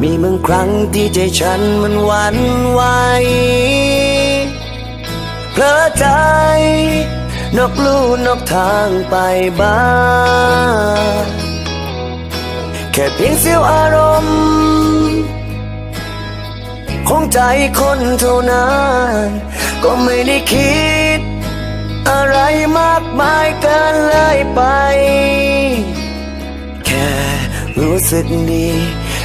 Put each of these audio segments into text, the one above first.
มีบางครั้งที่ใจฉันมันหวั่นไหวเพลอใจ นกลู่นกทางไปบ้างแค่เพียงเสี้ยวอารมณ์ของใจคนเท่านั้น ก็ไม่ได้คิด อะไรมากมายเกินเลยไป แค่รู้สึกดี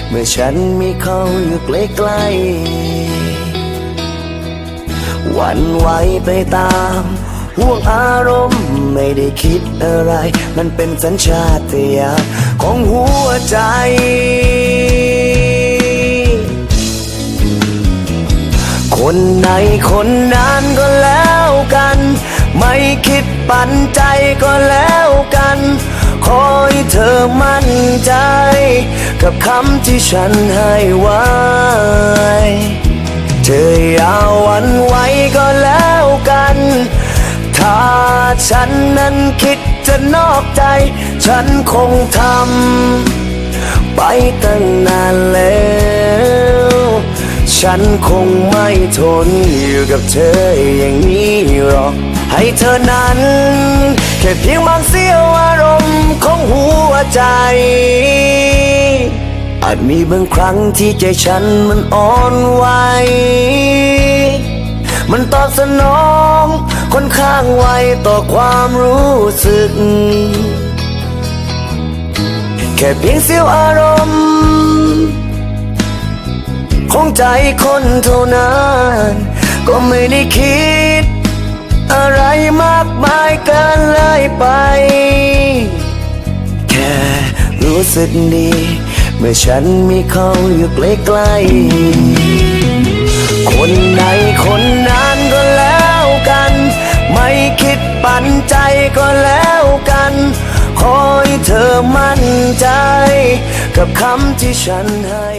เมื่อฉันมีเขาอยู่ใกล้ๆหวันไหวไปตามห่วงอารมณ์ไม่ได้คิดอะไร มันเป็นสัญชาตญาณของหัวใจ คนไหนคนนั้นก็แล้วกัน ไม่คิดปันใจก็แล้วกันขอให้เธอมั่นใจ กับคำที่ฉันให้ไว้ เธออย่าหวันไหวก็แล้วกัน ถ้าฉันนั้นคิดจะนอกใจ ฉันคงทำไปตั้งนานแล้ว ฉันคงไม่ทนอยู่กับเธออย่างนี้หรอก ให้เธอนั้น แค่เพียงบางเสี้ยวอารมณ์ของหัวใจ อาจมีบางครั้งที่ใจฉันมันอ่อนไหว มันตอบสนองค่อนข้างไวต่อความรู้สึก แค่เพียงเสี้ยวอารมณ์ของใจคนเท่านั้น ก็ไม่ได้คิด อะไรมากมายเกินเลยไป แค่รู้สึกดี เมื่อฉันมีเขาอยู่ใกล้ๆคนไหนคนนั้นก็แล้วกัน ไม่คิดปันใจก็แล้วกัน ขอให้เธอมั่นใจ กับคำที่ฉันให้